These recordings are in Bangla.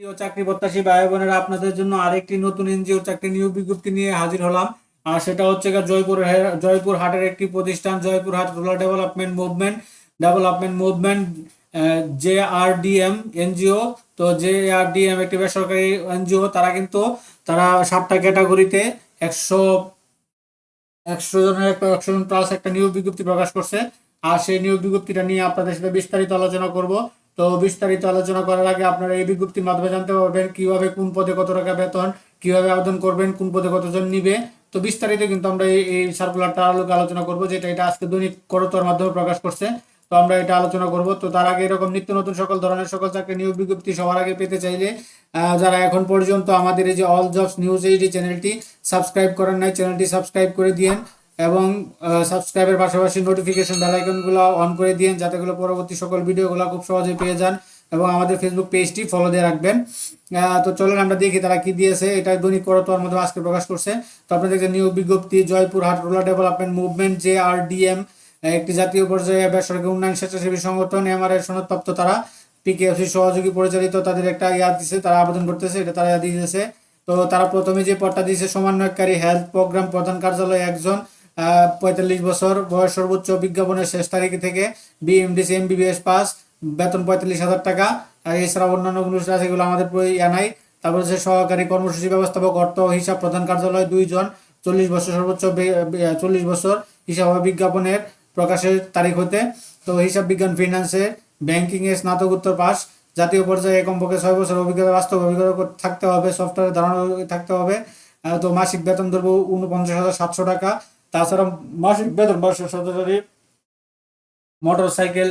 প্রিয় চাকরি প্রত্যাশী ভাই বোনেরা আপনাদের জন্য আরেকটি নতুন এনজিও চাকরি নিয়োগ বিজ্ঞপ্তি নিয়ে হাজির হলাম। আর সেটা হচ্ছে জয়পুর জয়পুর হাটের একটি প্রতিষ্ঠান, Joypurhat rural development movement development movement J R NGO. তো জে আর ডি এম একটি বেসরকারি এনজিও, তারা কিন্তু, তারা সাতটা ক্যাটাগরিতে একশো একশো জনের একশো জন প্লাস একটা নিয়োগ বিজ্ঞপ্তি প্রকাশ করছে। আর সেই নিয়োগ বিজ্ঞপ্তিটা নিয়ে আপনাদের সাথে বিস্তারিত আলোচনা করব। তো বিস্তারিত আলোচনা করার আগে আপনারা এই বিজ্ঞপ্তির মাধ্যমে জানতে পারবেন কীভাবে কোন পদে কত টাকা বেতন, কীভাবে আবেদন করবেন, কোন পদে কতজন নিবে। তো বিস্তারিত কিন্তু আমরা এই এই সার্কুলারটা আলোকে আলোচনা করব, যেটা এটা আজকে দৈনিক করতোয়ার মাধ্যমে প্রকাশ করছে। তো আমরা এটা আলোচনা করব। তো তার আগে এরকম নিত্য নতুন সকল ধরনের সকল চাকরি নিয়োগ বিজ্ঞপ্তি সবার আগে পেতে চাইলে যারা এখন পর্যন্ত আমাদের এই যে অল জবস নিউজ এইচডি চ্যানেলটি সাবস্ক্রাইব করেন নাই চ্যানেলটি সাবস্ক্রাইব করে দিয়েন। এবং সাবস্ক্রাইবের পাশাপাশি নোটিফিকেশন বেল আইকনগুলো অন করে দিন যাতে করে পরবর্তী সকল ভিডিওগুলো খুব সহজে পেয়ে যান এবং আমাদের ফেসবুক পেজটি ফলো দিয়ে রাখবেন। তো চলেন আমরা দেখি তারা কি দিয়েছে। এটা দৈনিক করতোয়ার মধ্যে আজকে প্রকাশ করছে। তো আপনাদের যে নিয়োগ বিজ্ঞপ্তি Joypurhat rural development movement J R DM একটি জাতীয় পর্যায়ে বেসরকারি উন্নয়ন স্বেচ্ছাসেবী সংগঠন এমআরএর সনদপ্রাপ্ত তারা। পিকেএফসি সহযোগী পরিচালিত তাদের একটা ইয়া দিছে, তারা আবেদন করতেছে, এটা তারা দিয়েছে। তো তারা প্রথমে যে পদটা দিয়েছে, সমন্বয়কারী হেলথ প্রোগ্রাম প্রধান কার্যালয় একজন। পঁয়তাল্লিশ বছর বয়স সর্বোচ্চ বিজ্ঞাপনের শেষ তারিখ থেকে বিএমডিসি এমবিবিএস পাস, বেতন পঁয়তাল্লিশ হাজার টাকা। এছাড়া অন্যান্য অনুষ্ঠান আছে, এগুলো আমাদের ইয়া নাই। তারপর হচ্ছে সহকারী কর্মসূচি ব্যবস্থাপক, অর্থ, হিসাব প্রধান কার্যালয় দুইজন। চল্লিশ বছর সর্বোচ্চ চল্লিশ বছর হিসাব বিজ্ঞাপনের প্রকাশের তারিখ হতে। তো হিসাব বিজ্ঞান ফিনান্সে ব্যাংকিং এ স্নাতকোত্তর পাস। জাতীয় পর্যায়ে কমপক্ষে ছয় বছর অভিজ্ঞতা, বাস্তব অভিজ্ঞতা থাকতে হবে সফটওয়্যার ধারণা থাকতে হবে। তো মাসিক বেতন ধরবো উনপঞ্চাশ হাজার সাতশো টাকা। তাছাড়া মাসিক বেতন বর্ষের সদস্যদের মোটর সাইকেল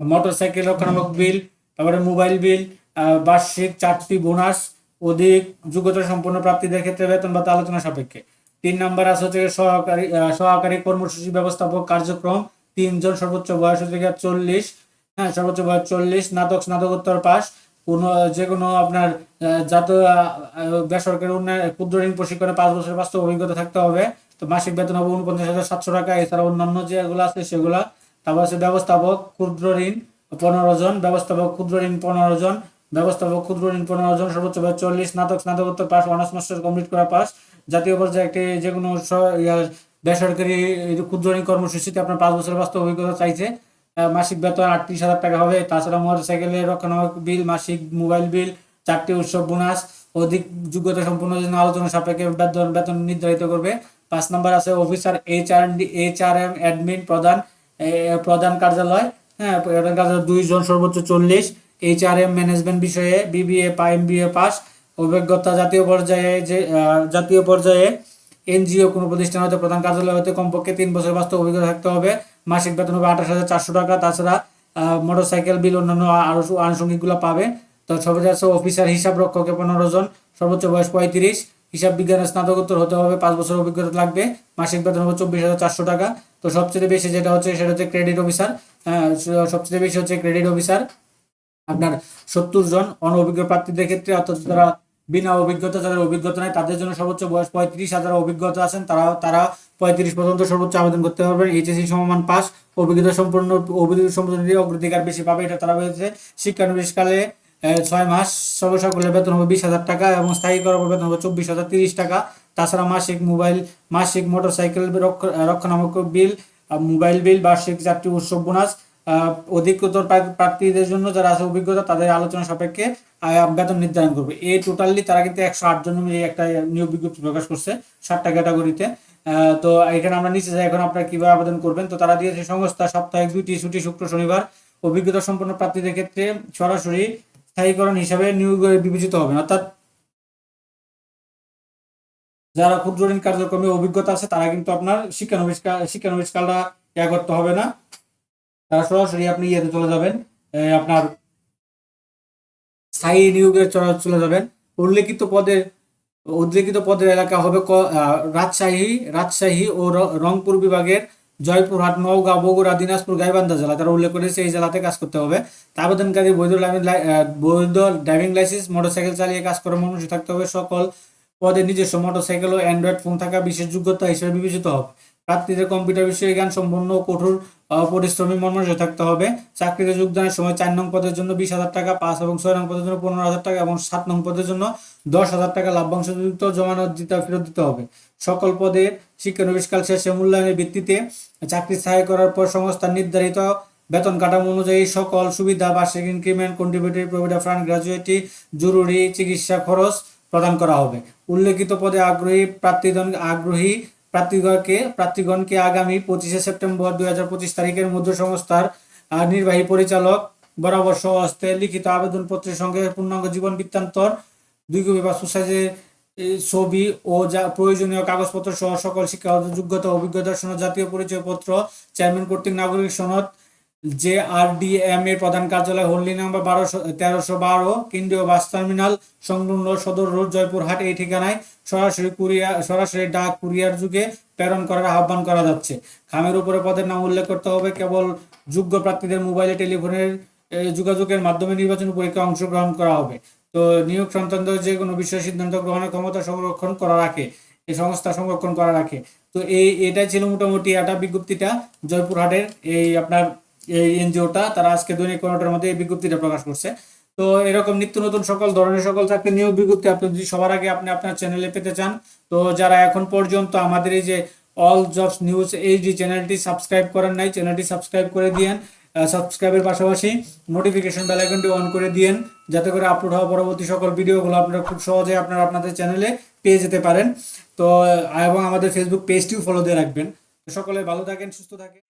মোটর সাইকেল রক্ষণাত্মক বিল, তারপরে মোবাইল বিল বার্ষিক চারটি বোনাস, অধিক যোগ্যতা সম্পন্ন প্রাপ্তিদের ক্ষেত্রে বেতন ভাতা আলোচনা সাপেক্ষে। তিন নাম্বার আছে হচ্ছে সহকারী সহকারী কর্মসূচি ব্যবস্থাপক কার্যক্রম, তিনজন সর্বোচ্চ বয়স হচ্ছে চল্লিশ হ্যাঁ সর্বোচ্চ বয়স চল্লিশ স্নাতক স্নাতকোত্তর পাস, কোনো যে কোনো আপনার জাতীয় বেসরকারি উন্নয়ন, ক্ষুদ্র ঋণ প্রশিক্ষণে পাঁচ বছর বাস্তব অভিজ্ঞতা থাকতে হবে। তো মাসিক বেতন হবে উনপঞ্চাশ হাজার সাতশো টাকা, এছাড়া অন্যান্য যেগুলো আছে সেগুলা। তারপর আছে ব্যবস্থাপক ক্ষুদ্র ঋণ পনেরো জন, ব্যবস্থাপক ক্ষুদ্র ঋণ পনেরো জন, ব্যবস্থাপক ক্ষুদ্র ঋণ পনেরো জন, সর্বোচ্চ বয়স চল্লিশ, স্নাতক, স্নাতকোত্তর পাস অনার্স, মাস্টার্স কমপ্লিট করা পাস জাতীয় পর্যায়ে একটি যে কোনো বেসরকারি ক্ষুদ্র ঋণ কর্মসূচিতে আপনার পাঁচ বছরের বাস্তব অভিজ্ঞতা চাইছে। মাসিক বেতন আটত্রিশ হাজার টাকা হবে। তাছাড়া মোটর সাইকেলের রক্ষণাবেক্ষণ বিল, মাসিক মোবাইল বিল, চারটি উৎসব বোনাস, অধিক যোগ্যতা সম্পন্ন জন্য আলোচনা সাপেক্ষে বেতন বেতন নির্ধারিত করবে। পাঁচ নম্বর আছে officer H R H R M admin প্রধান প্রধান কার্যালয় হ্যাঁ প্রধান কার্যালয় দুইজন সর্বোচ্চ চল্লিশ। এইচ আর এম ম্যানেজমেন্ট বিষয়ে বিবিএ পা এম বি এ পাস। অভিজ্ঞতা জাতীয় পর্যায়ে যে জাতীয় পর্যায়ে এনজিও কোনো প্রতিষ্ঠান হতে প্রধান কার্যালয় হতে কমপক্ষে তিন বছর বাস্তব অভিজ্ঞতা থাকতে হবে। মাসিক বেতন হবে আঠাশ হাজার চারশো টাকা। তাছাড়া মোটর সাইকেল বিল অন্যান্য আরও আনুষঙ্গিকগুলো পাবে। তো সর্বোচ্চ অফিসার হিসাব রক্ষকে পনেরো জন, সর্বোচ্চ বয়স পঁয়ত্রিশ। হিসাব বিজ্ঞানের স্নাতকোত্তর হতে হবে, পাঁচ বছর অভিজ্ঞতা লাগবে, মাসিক বেতন হবে চব্বিশ হাজার চারশো টাকা। তো সবচেয়ে বেশি যেটা হচ্ছে সেটা হচ্ছে ক্রেডিট অফিসার সবচেয়ে বেশি হচ্ছে ক্রেডিট অফিসার আপনার সত্তর জন অনভিজ্ঞ প্রার্থীদের ক্ষেত্রে, অর্থাৎ যারা বিনা অভিজ্ঞতা, যাদের অভিজ্ঞতা নাই, তাদের জন্য সর্বোচ্চ বয়স পঁয়ত্রিশ যারা অভিজ্ঞতা আছেন তারা তারা পঁয়ত্রিশ পর্যন্ত সর্বোচ্চ আবেদন করতে পারবেন। এইচএসসি সমমান পাস। অভিজ্ঞতা সম্পূর্ণ অভিজ্ঞতা সম্পূর্ণ অগ্রাধিকার বেশি পাবে, এটা তারা বলেছে শিক্ষানবিশকালে ছয় মাস সর্বসাকুল্যে বেতন হবে বিশ হাজার টাকা এবং স্থায়ী করার পর বেতন হবে চব্বিশ হাজার তিরিশ টাকা। তাছাড়া মাসিক মোবাইল, মাসিক মোটর সাইকেল রক্ষণাবেক্ষণ বিল মোবাইল বিল, বার্ষিক চারটি উৎসব বোনাস অধিকতর প্রার্থীদের জন্য যারা আছে অভিজ্ঞতা, তাদের আলোচনা সাপেক্ষে বেতন নির্ধারণ করবে। এই টোটালি তারা কিন্তু একশো আট জন মিলিয়ে একটা নিয়োগ বিজ্ঞপ্তি প্রকাশ করছে ষাটটা ক্যাটাগরিতে। তো এখানে আমরা নিচে যাই, এখন আপনারা কীভাবে আবেদন করবেন? তো তারা দিয়েছে সংস্থা সাপ্তাহিক দুইটি ছুটি, শুক্র, শনিবার। অভিজ্ঞতা সম্পন্ন প্রার্থীদের ক্ষেত্রে সরাসরি স্থায়ীকরণ হিসাবে নিয়োগ বিবেচিত হবেন অর্থাৎ যারা ক্ষুদ্র ঋণ কার্যক্রমে অভিজ্ঞতা আছে, তারা কিন্তু আপনার শিক্ষানবিষ্কার শিক্ষানবিষ্কারটা ইয়া করতে হবে না। তারা সরাসরি আপনি ইয়েতে চলে যাবেন আপনার স্থায়ী নিয়োগের চলে যাবেন। উল্লেখিত পদের উল্লেখিত পদের এলাকা হবে রাজশাহী রাজশাহী ও রংপুর বিভাগের জয়পুরহাট, নওগাঁ, বগুড়া, দিনাজপুর, গাইবান্ধা জেলা, তারা উল্লেখ করেছে এই জেলাতে কাজ করতে হবে। আবেদনকারী বৈধ বৈধ ড্রাইভিং লাইসেন্স, মোটরসাইকেল চালিয়ে কাজ করার মানুষ থাকতে হবে। সকল পদে নিজস্ব মোটরসাইকেল ও অ্যান্ড্রয়েড ফোন থাকা বিশেষ যোগ্যতা হিসেবে বিবেচিত হবে। প্রার্থীদের কম্পিউটার বিষয়ে জ্ঞান সম্পন্ন, কঠোর পরিশ্রমী মর্মনস্য থাকতে হবে। চাকরিতে যোগদানের সময় চার নং পদের জন্য বিশ হাজার টাকা, পাঁচ এবং ছয় নং পদের জন্য পনেরো হাজার টাকা এবং সাত নং পদের জন্য দশ হাজার টাকা লাভ্যাংশযুক্ত জমানত দিতে, ফেরত দিতে হবে। সকল পদের শিক্ষানবিষ্কাল শেষে মূল্যায়নের ভিত্তিতে চাকরি স্থায়ী করার পর সংস্থার নির্ধারিত বেতন কাঠামো অনুযায়ী সকল সুবিধা, বার্ষিক increment contributory provident fund gratuity জরুরি চিকিৎসা খরচ প্রদান করা হবে। উল্লেখিত পদে আগ্রহী প্রার্থীগণ, আগ্রহী প্রার্থীগণকে প্রার্থীগণকে আগামী পঁচিশে সেপ্টেম্বর দুই হাজার পঁচিশ তারিখের মধ্যে সংস্থার নির্বাহী পরিচালক বরাবর সহস্তে লিখিত আবেদনপত্রের সঙ্গে পূর্ণাঙ্গ জীবন বৃত্তান্তর, দুই কপি পাসপোর্ট সাইজের এই ছবি ও যা প্রয়োজনীয় কাগজপত্র সহ সকল শিক্ষাগত যোগ্যতা, অভিজ্ঞতা সনদ জাতীয় পরিচয়পত্র চেয়ারম্যান কর্তৃক নাগরিক সনদ যে আর ডি এম এর প্রধান কার্যালয় হোল্ডিং নাম্বার বারোশো, তেরোশো বারো, কেন্দ্রীয় বাস টার্মিনাল, সংলগ্ন সদর রোড, জয়পুরহাট, এই ঠিকানায় সরাসরি কুরিয়ার সরাসরি ডাক কুরিয়ার যুগে প্রেরণ করার আহ্বান করা যাচ্ছে। খামের উপরে পদের নাম উল্লেখ করতে হবে। কেবল যোগ্য প্রার্থীদের মোবাইলে, টেলিফোনের যোগাযোগের মাধ্যমে নির্বাচন পরীক্ষায় অংশগ্রহণ করা হবে। তো নিয়োগ সংক্রান্ত যে কোনো বিষয়ে সিদ্ধান্ত গ্রহণের ক্ষমতা সংরক্ষণ করা রাখে, এই সংস্থা সংরক্ষণ করা রাখে। তো এই, এটাই ছিল মোটামুটি একটা বিজ্ঞপ্তিটা জয়পুরহাটের এই আপনার এই এনজিওটা, তারা আজকে দৈনিক কর্মটার মধ্যে এই বিজ্ঞপ্তিটা প্রকাশ করছে। তো এরকম নিত্য নতুন সকল ধরনের সকল চাকরি নিয়োগ বিজ্ঞপ্তি আপনি যদি সবার আগে আপনি আপনার চ্যানেলে পেতে চান, তো যারা এখন পর্যন্ত আমাদের এই যে অল জবস নিউজ এইচডি চ্যানেলটি সাবস্ক্রাইব করেন নাই, চ্যানেলটি সাবস্ক্রাইব করে দিয়েন। সাবস্ক্রাইবের পাশাপাশি নোটিফিকেশন বেল আইকনটি অন করে দিয়েন, যাতে করে আপলোড হওয়া পরবর্তী সকল ভিডিওগুলো আপনারা খুব সহজে আপনারা আপনাদের চ্যানেলে পেয়ে যেতে পারেন। তো এবং আমাদের ফেসবুক পেজটিও ফলো দিয়ে রাখবেন। সকলে ভালো থাকেন, সুস্থ থাকেন।